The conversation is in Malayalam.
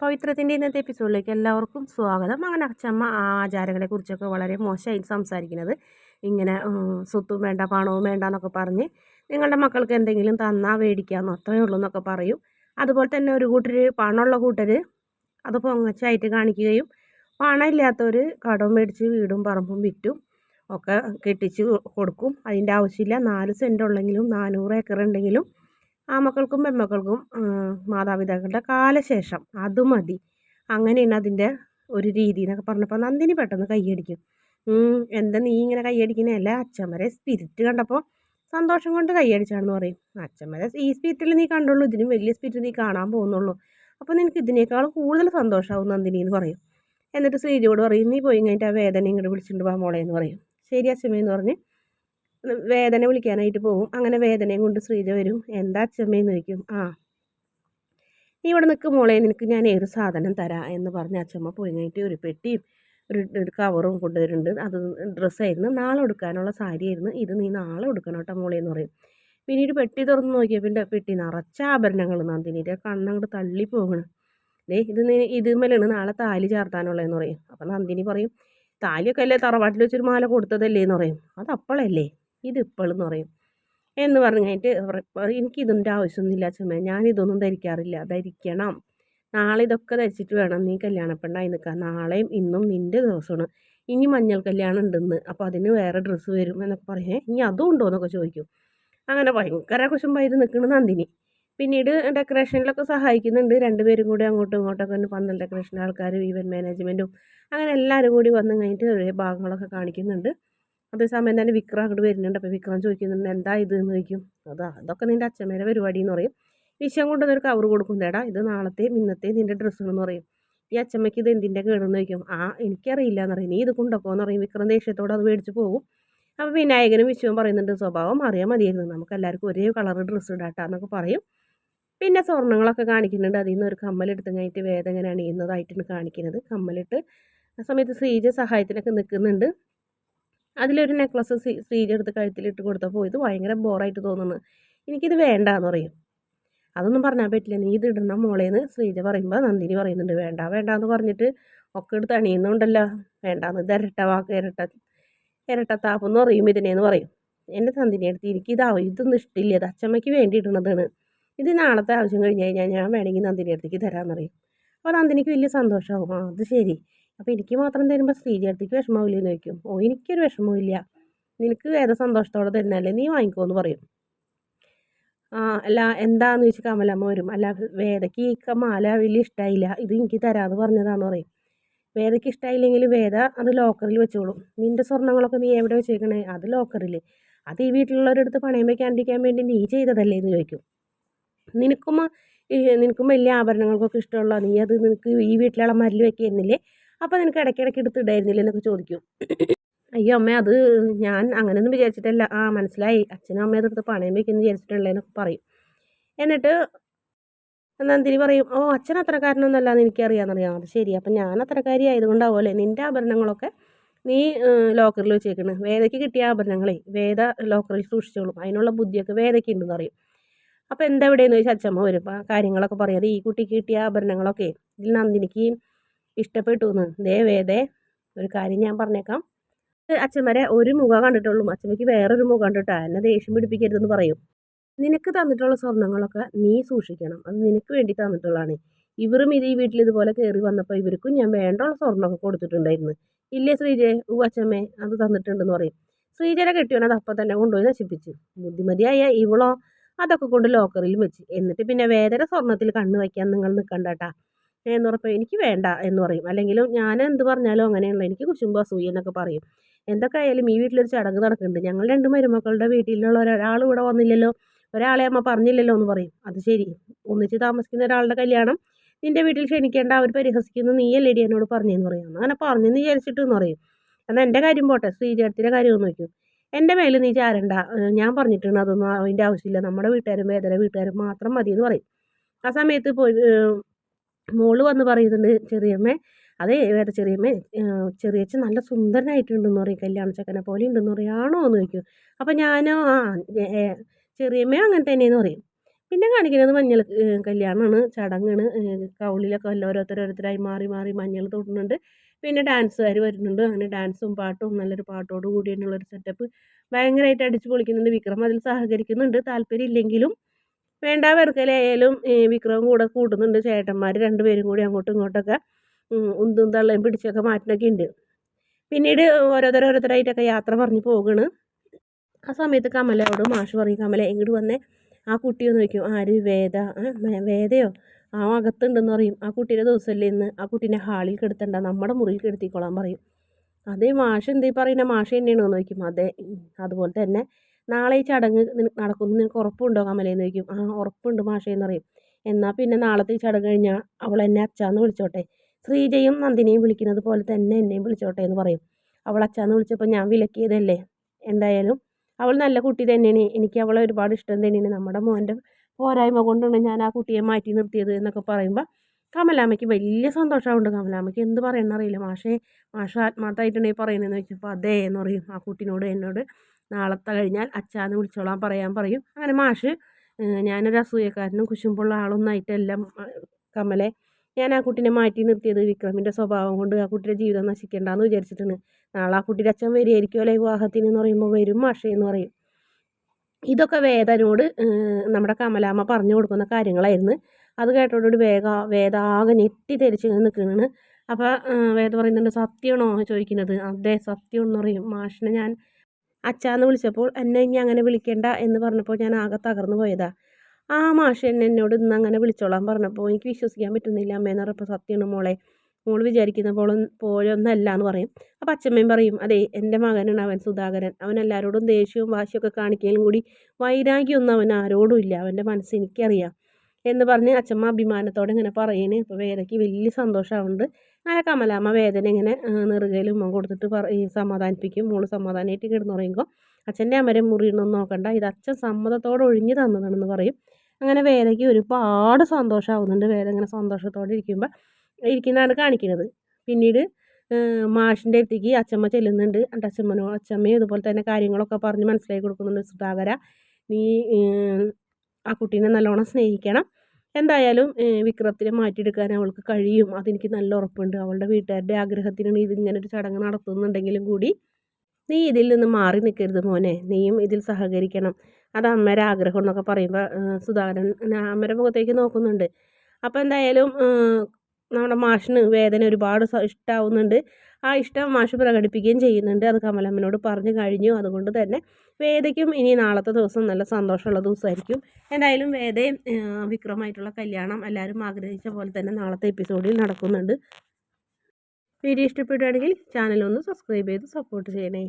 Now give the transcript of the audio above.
പവിത്രത്തിന്റെ ഇന്നത്തെ എപ്പിസോഡിലേക്ക് എല്ലാവർക്കും സ്വാഗതം. അങ്ങനെ അച്ഛമ്മ ആ ആചാരങ്ങളെ കുറിച്ചൊക്കെ വളരെ മോശമായിട്ട് സംസാരിക്കുന്നത്. ഇങ്ങനെ സ്വത്തും വേണ്ട പണവും വേണ്ട എന്നൊക്കെ പറഞ്ഞ് നിങ്ങളുടെ മക്കൾക്ക് എന്തെങ്കിലും തന്നാൽ മേടിക്കാമെന്നോ അത്രയേ ഉള്ളൂ എന്നൊക്കെ പറയും. അതുപോലെ തന്നെ ഒരു കൂട്ടർ പണമുള്ള കൂട്ടർ അത് പൊങ്ങച്ചായിട്ട് കാണിക്കുകയും പണമില്ലാത്തവർ കടവും മേടിച്ച് വീടും പറമ്പും വിറ്റും ഒക്കെ കെട്ടിച്ച് കൊടുക്കും. അതിന്റെ ആവശ്യമില്ല. നാല് സെന്റ് ഉള്ളെങ്കിലും നാനൂറ് ഏക്കർ ഉണ്ടെങ്കിലും ആമക്കൾക്കും പെൺമക്കൾക്കും മാതാപിതാക്കളുടെ കാലശേഷം അത് മതി. അങ്ങനെയാണ് അതിന്റെ ഒരു രീതി എന്നൊക്കെ പറഞ്ഞപ്പോൾ നന്ദിനി പെട്ടെന്ന് കൈയടിക്കും. എന്താ നീ ഇങ്ങനെ കൈയടിക്കുന്നതല്ല അച്ഛമ്മരെ സ്പിരിറ്റ് കണ്ടപ്പോൾ സന്തോഷം കൊണ്ട് കൈയടിച്ചാണെന്ന് പറയും. അച്ഛമ്മരെ ഈ സ്പിരിറ്റിൽ നീ കണ്ടുള്ളൂ ഇതിനും വലിയ സ്പിരിറ്റ് നീ കാണാൻ പോകുന്നുള്ളൂ. അപ്പോൾ നിനക്ക് ഇതിനേക്കാൾ കൂടുതൽ സന്തോഷമാവും നന്ദിനി എന്ന് പറയും. എന്നിട്ട് ശ്രീജിയോട് പറയും നീ പോയി കഴിഞ്ഞിട്ട് ആ വേദന ഇങ്ങോട്ട് വിളിച്ചിട്ട് പോകാൻ മോളെ എന്ന് പറയും. ശരി അച്ഛമ്മയെന്ന് പറഞ്ഞ് വേദന വിളിക്കാനായിട്ട് പോകും അങ്ങനെ വേദനയും കൊണ്ട് ശ്രീജ വരും. എന്താ അച്ഛമ്മയെന്ന് ചോദിക്കും. ആ നീ ഇവിടെ നിൽക്കും മോളെ. നിനക്ക് ഞാൻ ഏത് സാധനം തരാം? എന്ന് പറഞ്ഞ് അച്ഛമ്മ പോയി കഴിഞ്ഞിട്ട് ഒരു പെട്ടിയും ഒരു ഒരു കവറും കൊണ്ടുവരുന്നുണ്ട്. അത് ഡ്രസ്സായിരുന്നു നാളെ എടുക്കാനുള്ള സാരിയായിരുന്നു ഇത് നീ നാളെ എടുക്കണം കേട്ടോ മോളെ എന്ന് പറയും. പിന്നീട് പെട്ടി തുറന്ന് നോക്കിയാൽ പിന്നെ പെട്ടി നിറച്ച ആഭരണങ്ങൾ നന്ദിനിയുടെ കണ്ണങ്ങോട്ട് തള്ളി പോകണം ദേ ഇത് നീ നാളെ താലി ചേർത്താനുള്ളതെന്ന് പറയും. അപ്പം നന്ദിനി പറയും താലിയൊക്കെ അല്ലേ തറവാട്ടിൽ വെച്ചൊരു മാല കൊടുത്തതല്ലേ? എന്ന് പറയും. അത് അപ്പോഴല്ലേ ഇത് ഇപ്പോഴെന്ന് പറയും. എന്ന് പറഞ്ഞു എനിക്ക് എനിക്കിതിന്റെ ആവശ്യമൊന്നുമില്ല ചുമ ഞാനിതൊന്നും ധരിക്കാറില്ല ധരിക്കണം. നാളെ ഇതൊക്കെ ധരിച്ചിട്ട് വേണം നീ കല്യാണപ്പെണ്ണായി നിൽക്കാൻ. നാളെയും ഇന്നും നിന്റെ ദിവസമാണ്. ഇനി മഞ്ഞൾ കല്യാണം ഉണ്ടെന്ന്. അപ്പോൾ അതിന് വേറെ ഡ്രസ്സ് വരും എന്നൊക്കെ പറയേ. ഇനി അതും ഉണ്ടോ? എന്നൊക്കെ ചോദിക്കും. അങ്ങനെ ഭയങ്കര കുശുമ്പായിട്ട് നിൽക്കുന്ന നന്ദിനി. പിന്നീട് ഡെക്കറേഷനിലൊക്കെ സഹായിക്കുന്നുണ്ട്. രണ്ടുപേരും കൂടി അങ്ങോട്ടും ഇങ്ങോട്ടൊക്കെ പന്തൽ ഡെക്കറേഷൻ ആൾക്കാരും ഈവന്റ് മാനേജ്മെന്റും അങ്ങനെ എല്ലാവരും കൂടി വന്നു കഴിഞ്ഞിട്ട് ഭാഗങ്ങളൊക്കെ കാണിക്കുന്നുണ്ട്. അതേസമയം തന്നെ വിക്രം അങ്ങോട്ട് വരുന്നുണ്ട്. അപ്പോൾ വിക്രം ചോദിക്കുന്നുണ്ട് എന്താ ഇത്? എന്ന് ചോദിക്കും. അതാ അതൊക്കെ നിന്റെ അച്ഛമ്മേരെ പരിപാടി എന്ന് പറയും. വിഷയം കൊണ്ടുവന്നൊരു കവർ കൊടുക്കും. തേടാ ഇത് നാളത്തെ ഇന്നത്തെ നിന്റെ ഡ്രസ്സുകളെന്ന് പറയും. ഈ അച്ഛമ്മയ്ക്ക് ഇത് എന്തിന്റെ കേടെന്ന് ചോദിക്കും. ആ എനിക്കറിയില്ല എന്ന് പറയും. നീ ഇത് കൊണ്ടൊക്കെ എന്ന് പറയും. വിക്രം ദേഷ്യത്തോടെ അത് മേടിച്ച് പോകും. അപ്പോൾ വിനായകനും വിശ്വവും പറയുന്നുണ്ട് സ്വഭാവം അറിയാൻ മതിയായിരുന്നു. നമുക്ക് എല്ലാവർക്കും ഒരേ കളർ ഡ്രസ്സ് ഇടാട്ടാ എന്നൊക്കെ പറയും. പിന്നെ സ്വർണങ്ങളൊക്കെ കാണിക്കുന്നുണ്ട്. അതിൽ നിന്ന് ഒരു കമ്മലെടുത്ത് കഴിഞ്ഞിട്ട് വേദം എങ്ങനെ അണിയുന്നതായിട്ടാണ് കാണിക്കുന്നത്. കമ്മലിട്ട് ആ സമയത്ത് ശ്രീജ സഹായത്തിനൊക്കെ നിൽക്കുന്നുണ്ട്. അതിലൊരു നെക്ലസ് ശ്രീജ എടുത്ത് കഴുത്തിലിട്ട് കൊടുത്തപ്പോൾ ഇത് ഭയങ്കര ബോറായിട്ട് തോന്നുന്നു. എനിക്കിത് വേണ്ട എന്ന് പറയും അതൊന്നും പറഞ്ഞാൽ പറ്റില്ല. നീ ഇത് ഇടണം മോളേന്ന് ശ്രീജ പറയുമ്പോൾ നന്ദിനി പറയുന്നുണ്ട്. വേണ്ട വേണ്ട എന്ന് പറഞ്ഞിട്ട് ഒക്കെ എടുത്ത് അണിയുന്നുണ്ടല്ലോ. വേണ്ടാന്ന് ഇത് ഇരട്ട വാക്ക് ഇരട്ട ഇരട്ട താപ്പെന്ന് പറയും ഇതിനേന്ന് പറയും. എന്റെ നന്ദിനി എടുത്ത് എനിക്ക് ഇതാവും ഇതൊന്നും ഇഷ്ടമില്ല ഇത് അച്ചമ്മയ്ക്ക് വേണ്ടി ഇടുന്നതാണ്. ഇത് നാളത്തെ ആവശ്യം കഴിഞ്ഞ് കഴിഞ്ഞാൽ ഞാൻ വേണമെങ്കിൽ നന്ദിനി അടുത്തേക്ക് തരാമെന്ന് പറയും അപ്പോൾ നന്ദിനിക്ക് വലിയ സന്തോഷമാവും ആ അത് ശരി. അപ്പോൾ എനിക്ക് മാത്രം തരുമ്പോൾ ശ്രീജേട്ടത്തിക്ക് വിഷമമില്ല എന്ന് ചോദിക്കും. ഓ എനിക്കൊരു വിഷമമില്ല നിനക്ക് വേറെ സന്തോഷത്തോടെ തരുന്നല്ലേ നീ വാങ്ങിക്കോന്ന് പറയും. ആ അല്ല എന്താന്ന് ചോദിച്ചാൽ കമലമ്മ വരും. അല്ല വേദയ്ക്ക് ഈ മാല വലിയ ഇഷ്ടമായില്ല ഇത് എനിക്ക് തരാമെന്ന് പറഞ്ഞതാന്ന് പറയും. വേദയ്ക്ക് ഇഷ്ടമായില്ലെങ്കിൽ വേദ അത് ലോക്കറിൽ വെച്ചോളും. നിന്റെ സ്വർണങ്ങളൊക്കെ നീ എവിടെ വെച്ചേക്കണേ? അത് ലോക്കറിൽ അത് ഈ വീട്ടിലുള്ളവരടുത്ത് പണയം വയ്ക്കാണ്ടിരിക്കാൻ വേണ്ടി നീ ചെയ്തതല്ലേ എന്ന് ചോദിക്കും. നിനക്കും നിനക്കും വലിയ ആഭരണങ്ങൾക്കൊക്കെ ഇഷ്ടമുള്ള നീ അത് നിനക്ക് ഈ വീട്ടിലുള്ള മരിൽ വെക്കുന്നില്ലേ അപ്പോൾ നിനക്ക് ഇടയ്ക്കിടയ്ക്ക് എടുത്ത് ഇടായിരുന്നില്ല എന്നൊക്കെ ചോദിക്കും. അയ്യോ അമ്മ അത് ഞാൻ അങ്ങനെയൊന്നും വിചാരിച്ചിട്ടല്ല. ആ മനസ്സിലായി. അച്ഛനും അമ്മയും അതെടുത്ത് പണയം വയ്ക്കുന്നു വിചാരിച്ചിട്ടുള്ളേ എന്നൊക്കെ പറയും. എന്നിട്ട് നന്ദിനി പറയും ഓ അച്ഛൻ അത്രക്കാരനൊന്നുമല്ല എന്ന് എനിക്കറിയാമെന്നറിയാം അത് ശരി അപ്പം ഞാൻ അത്രക്കാരി ആയതുകൊണ്ടാവുമല്ലേ നിന്റെ ആഭരണങ്ങളൊക്കെ നീ ലോക്കറിൽ വെച്ചേക്കണ്. വേദയ്ക്ക് കിട്ടിയ ആഭരണങ്ങളെ വേദ ലോക്കറിൽ സൂക്ഷിച്ചോളും. അതിനുള്ള ബുദ്ധിയൊക്കെ വേദയ്ക്ക് ഉണ്ടെന്ന് പറയും. അപ്പോൾ എന്താ ഇവിടെയെന്ന് ചോദിച്ചാൽ അച്ഛമ്മ വരും. കാര്യങ്ങളൊക്കെ പറയാതെ ഈ കുട്ടിക്ക് കിട്ടിയ ആഭരണങ്ങളൊക്കെ ഇതിൽ നന്ദിനിക്ക് ഇഷ്ടപ്പെട്ടു എന്ന് ദേ വേദേ ഒരു കാര്യം ഞാൻ പറഞ്ഞേക്കാം. അച്ഛന്മാരെ ഒരു മുഖം കണ്ടിട്ടുള്ളൂ. അച്ഛമ്മയ്ക്ക് വേറൊരു മുഖം കണ്ടിട്ടാ. എന്നെ ദേഷ്യം പിടിപ്പിക്കരുതെന്ന് പറയും. നിനക്ക് തന്നിട്ടുള്ള സ്വർണങ്ങളൊക്കെ നീ സൂക്ഷിക്കണം. അത് നിനക്ക് വേണ്ടി തന്നിട്ടുള്ളതാണ്. ഇവരും ഇത് ഈ വീട്ടിൽ ഇതുപോലെ കയറി വന്നപ്പോൾ ഇവർക്കും ഞാൻ വേണ്ടുള്ള സ്വർണമൊക്കെ കൊടുത്തിട്ടുണ്ടായിരുന്നു. ഇല്ലേ ശ്രീജയെ ഊ അച്ഛമ്മേ അത് തന്നിട്ടുണ്ടെന്ന് പറയും. ശ്രീജയുടെ കെട്ടിയോനെ അത് അപ്പം തന്നെ കൊണ്ടുപോയി നശിപ്പിച്ചു. ബുദ്ധിമതിയായ ഇവളോ? അതൊക്കെ കൊണ്ട് ലോക്കറിൽ വെച്ച്. എന്നിട്ട് പിന്നെ വേദന സ്വർണത്തിൽ കണ്ണ് വയ്ക്കാൻ നിങ്ങൾ നിൽക്കണ്ടാട്ടാ എന്ന് എനിക്ക് വേണ്ട എന്ന് പറയും. അല്ലെങ്കിലും ഞാൻ എന്ത് പറഞ്ഞാലും അങ്ങനെയുള്ള എനിക്ക് കുശുമ്പോ അസൂയ എന്നൊക്കെ പറയും. എന്തൊക്കെയായാലും ഈ വീട്ടിലൊരു ചടങ്ങ് നടക്കുന്നുണ്ട്. ഞങ്ങൾ രണ്ട് മരുമക്കളുടെ വീട്ടിലുള്ള ഒരാൾ ഇവിടെ വന്നില്ലല്ലോ. ഒരാളെ അമ്മ പറഞ്ഞില്ലല്ലോ എന്ന് പറയും. അത് ശരി. ഒന്നിച്ച് താമസിക്കുന്ന ഒരാളുടെ കല്യാണം നിന്റെ വീട്ടിൽ ക്ഷണിക്കേണ്ട അവർ പരിഹസിക്കുന്നു. നീയല്ലേടി എന്നോട് പറഞ്ഞെന്ന് പറയും. അങ്ങനെ പറഞ്ഞെന്ന് വിചാരിച്ചിട്ട് എന്ന് പറയും. എന്നാൽ എന്റെ കാര്യം പോട്ടെ. ശ്രീചേട്ടത്തിന്റെ കാര്യം ഒന്ന് നോക്കും എന്റെ മേലിൽ നീ ചാരണ്ട. ഞാൻ പറഞ്ഞിട്ടുണ്ട് അതൊന്നും അതിന്റെ ആവശ്യമില്ല. നമ്മുടെ വീട്ടുകാരും വേദന വീട്ടുകാരും മാത്രം മതി എന്ന് പറയും. ആ സമയത്ത് പോയി മോൾ വന്ന് പറയുന്നുണ്ട് ചെറിയമ്മ അതേ വേറെ ചെറിയമ്മ ചെറിയച്ഛൻ നല്ല സുന്ദരനായിട്ടുണ്ടെന്ന് പറയും കല്യാണ ചെക്കനെ പോലെ ഉണ്ടെന്ന് പറയും. ആണോ എന്ന് ചോദിക്കും. അപ്പം ഞാനോ ആ ചെറിയമ്മയോ അങ്ങനെ തന്നെയെന്ന് പറയും. പിന്നെ കാണിക്കുന്നത് മഞ്ഞൾ കല്യാണമാണ് ചടങ്ങാണ് കൗളിലൊക്കെ എല്ലാം ഓരോരുത്തർ ഓരോരുത്തരായി മാറി മാറി മഞ്ഞൾ തൊടുന്നുണ്ട്. പിന്നെ ഡാൻസുകാർ വരുന്നുണ്ട്. അങ്ങനെ ഡാൻസും പാട്ടും നല്ലൊരു പാട്ടോട് കൂടി തന്നെയുള്ളൊരു സെറ്റപ്പ് ഭയങ്കരമായിട്ട് അടിച്ച് പൊളിക്കുന്നുണ്ട് വിക്രം അതിൽ സഹകരിക്കുന്നുണ്ട്. താല്പര്യം ഇല്ലെങ്കിലും വേണ്ട വെറുക്കലായാലും വിക്രവും കൂടെ കൂട്ടുന്നുണ്ട്. ചേട്ടന്മാർ രണ്ടുപേരും കൂടി അങ്ങോട്ടും ഇങ്ങോട്ടൊക്കെ ഉന്തും തള്ളയും പിടിച്ചൊക്കെ മാറ്റിനൊക്കെ ഉണ്ട് പിന്നീട് ഓരോരുത്തർ ഓരോരുത്തരായിട്ടൊക്കെ യാത്ര പറഞ്ഞ് പോകണ്. ആ സമയത്ത് കമലയോട് മാഷ് പറയും കമല ഇങ്ങോട്ട് വന്നേ. ആ കുട്ടിയെ നോക്കും ആര്? വേദ. വേദയോ? ആ അകത്തുണ്ടെന്ന് പറയും. ആ കുട്ടീന്റെ ദിവസമല്ലേ ഇന്ന്? ആ കുട്ടീനെ ഹാളിൽ കെടുത്തണ്ട. നമ്മുടെ മുറിയിൽ കെടുത്തിക്കോളാൻ പറയും. അതേ മാഷ് എന്തീ പറയുന്ന മാഷ് തന്നെയാണോ നോക്കും അതെ അതുപോലെ തന്നെ നാളെ ഈ ചടങ്ങ് നിനക്ക് നടക്കുന്നു. നിനക്ക് ഉറപ്പുണ്ടോ കമലയെന്ന് ചോദിക്കും. ആ ഉറപ്പുണ്ട് മാഷേന്ന് പറയും എന്നാൽ പിന്നെ നാളത്തെ ഈ ചടങ്ങ് കഴിഞ്ഞാൽ അവൾ എന്നെ അച്ചാന്ന് വിളിച്ചോട്ടെ. ശ്രീജയും നന്ദിനിയും വിളിക്കുന്നത് പോലെ തന്നെ എന്നെയും വിളിച്ചോട്ടെ എന്ന് പറയും. അവൾ അച്ചാന്ന് വിളിച്ചപ്പോൾ ഞാൻ വിലക്കിയതല്ലേ? എന്തായാലും അവൾ നല്ല കുട്ടി തന്നെയാണ്. എനിക്ക് അവളെ ഒരുപാട് ഇഷ്ടം തന്നെയാണ്. നമ്മുടെ മോന്റെ പോരായ്മ കൊണ്ടാണ് ഞാൻ ആ കുട്ടിയെ മാറ്റി നിർത്തിയത് എന്നൊക്കെ പറയുമ്പോൾ കമലാമ്മയ്ക്ക് വലിയ സന്തോഷമുണ്ട് കമലാമ്മയ്ക്ക് എന്ത് പറയണമെന്നറിയില്ല മാഷേ മാഷ ആത്മാർത്ഥമായിട്ടുണ്ടെങ്കിൽ പറയുന്നതെന്ന് വെച്ചപ്പോൾ അതേ എന്ന് പറയും ആ കുട്ടിനോട് എന്നോട്. നാളത്തെ കഴിഞ്ഞാൽ അച്ചാന്ന് വിളിച്ചോളാൻ പറയാൻ പറയും. അങ്ങനെ മാഷ് ഞാനൊരു അസൂയക്കാരനും കുശുമ്പുള്ള ആളൊന്നായിട്ടെല്ലാം കമലെ ഞാൻ ആ കുട്ടീനെ മാറ്റി നിർത്തിയത് വിക്രമിന്റെ സ്വഭാവം കൊണ്ട് ആ കുട്ടിയുടെ ജീവിതം നശിക്കേണ്ടെന്ന് വിചാരിച്ചിട്ടാണ്. നാളെ ആ കുട്ടിയുടെ അച്ഛൻ വരികയായിരിക്കുമല്ലേ വിവാഹത്തിന് എന്ന് പറയുമ്പോൾ വരും മാഷേ എന്ന് പറയും. ഇതൊക്കെ വേദനോട് നമ്മുടെ കമലാമ്മ പറഞ്ഞു കൊടുക്കുന്ന കാര്യങ്ങളായിരുന്നു. അത് കേട്ടോടുകൂടി വേഗ വേദാകെ ഞെട്ടി തിരിച്ച് നിൽക്കുന്നതാണ് അപ്പോൾ വേദ പറയുന്നുണ്ട് സത്യമാണോ? ചോദിക്കുന്നത്. അതെ സത്യം എന്ന് പറയും. മാഷിനെ ഞാൻ അച്ചാന്ന് വിളിച്ചപ്പോൾ എന്നെ ഇനി അങ്ങനെ വിളിക്കേണ്ട എന്ന് പറഞ്ഞപ്പോൾ ഞാൻ ആകെ തകർന്നു പോയതാ. ആ മാഷ് എന്നെ എന്നോട് ഇന്ന് അങ്ങനെ വിളിച്ചോളാൻ പറഞ്ഞപ്പോൾ എനിക്ക് വിശ്വസിക്കാൻ പറ്റുന്നില്ല. അമ്മേന്ന് പറഞ്ഞപ്പോൾ സത്യമാണ് മോളെ മോൾ വിചാരിക്കുന്ന പോലെ പോലൊന്നല്ല എന്ന് പറയും. അപ്പം അച്ഛമ്മയും പറയും അതെ എന്റെ മകനാണ് അവൻ സുധാകരൻ. അവൻ എല്ലാവരോടും ദേഷ്യവും വാശിയൊക്കെ കാണിക്കലും കൂടി വൈരാഗ്യമൊന്നും അവൻ ആരോടും ഇല്ല. അവന്റെ മനസ്സ് എനിക്കറിയാം എന്ന് പറഞ്ഞ് അച്ഛമ്മ അഭിമാനത്തോടെ ഇങ്ങനെ പറയുന്നത് ഇപ്പോൾ വേദയ്ക്ക് വലിയ സന്തോഷമാവുന്നുണ്ട് അങ്ങനെ കമലാമ്മ വേദന ഇങ്ങനെ നെറുകയിൽ ഉമ്മ കൊടുത്തിട്ട് പറ സമാധാനിപ്പിക്കും. മോൾ സമാധാനമായിട്ട് കിടന്നുറങ്ങുമ്പോൾ അച്ഛന്റെ അമരം മുറിയണമെന്ന് നോക്കണ്ട. ഇത് അച്ഛൻ സമ്മതത്തോടെ ഒഴിഞ്ഞു തന്നതാണെന്ന് പറയും. അങ്ങനെ വേദയ്ക്ക് ഒരുപാട് സന്തോഷമാവുന്നുണ്ട് വേദ ഇങ്ങനെ സന്തോഷത്തോടെ ഇരിക്കുമ്പോൾ ഇരിക്കുന്നതാണ് കാണിക്കുന്നത്. പിന്നീട് മാഷിന്റെ അടുത്തേക്ക് അച്ഛമ്മ ചെല്ലുന്നുണ്ട്. എന്റെ അച്ഛമ്മനോ അച്ഛമ്മയും ഇതുപോലെ തന്നെ കാര്യങ്ങളൊക്കെ പറഞ്ഞ് മനസ്സിലാക്കി കൊടുക്കുന്നുണ്ട്. സുധാകര നീ ആ കുട്ടീനെ നല്ലോണം സ്നേഹിക്കണം. എന്തായാലും വിക്രത്തിനെ മാറ്റിയെടുക്കാൻ അവൾക്ക് കഴിയും. അതെനിക്ക് നല്ല ഉറപ്പുണ്ട്. അവളുടെ വീട്ടുകാരുടെ ആഗ്രഹത്തിനാണ് ഇത് ഇങ്ങനെ ഒരു ചടങ്ങ് നടത്തുന്നുണ്ടെങ്കിലും കൂടി നീ ഇതിൽ നിന്ന് മാറി നിൽക്കരുത് മോനെ. നീയും ഇതിൽ സഹകരിക്കണം. അത് അമ്മയുടെ ആഗ്രഹം എന്നൊക്കെ പറയുമ്പോൾ സുധാകരൻ അമ്മയുടെ മുഖത്തേക്ക് നോക്കുന്നുണ്ട്. അപ്പോൾ എന്തായാലും നമ്മുടെ മാഷിന് വേദന ഒരുപാട് ഇഷ്ടാവുന്നുണ്ട്. ആ ഇഷ്ടം മാഷ് പ്രകടിപ്പിക്കുകയും ചെയ്യുന്നുണ്ട്. അത് കമലമ്മനോട് പറഞ്ഞു കഴിഞ്ഞു. അതുകൊണ്ട് തന്നെ വേദയ്ക്കും ഇനി നാളത്തെ ദിവസം നല്ല സന്തോഷമുള്ള ദിവസമായിരിക്കും. എന്തായാലും വേദയും വിക്രമായിട്ടുള്ള കല്യാണം എല്ലാവരും ആഗ്രഹിച്ച പോലെ തന്നെ നാളത്തെ എപ്പിസോഡിൽ നടക്കുന്നുണ്ട്. വീഡിയോ ഇഷ്ടപ്പെടുകയാണെങ്കിൽ ചാനൽ ഒന്ന് സബ്സ്ക്രൈബ് ചെയ്ത് സപ്പോർട്ട് ചെയ്യണേ.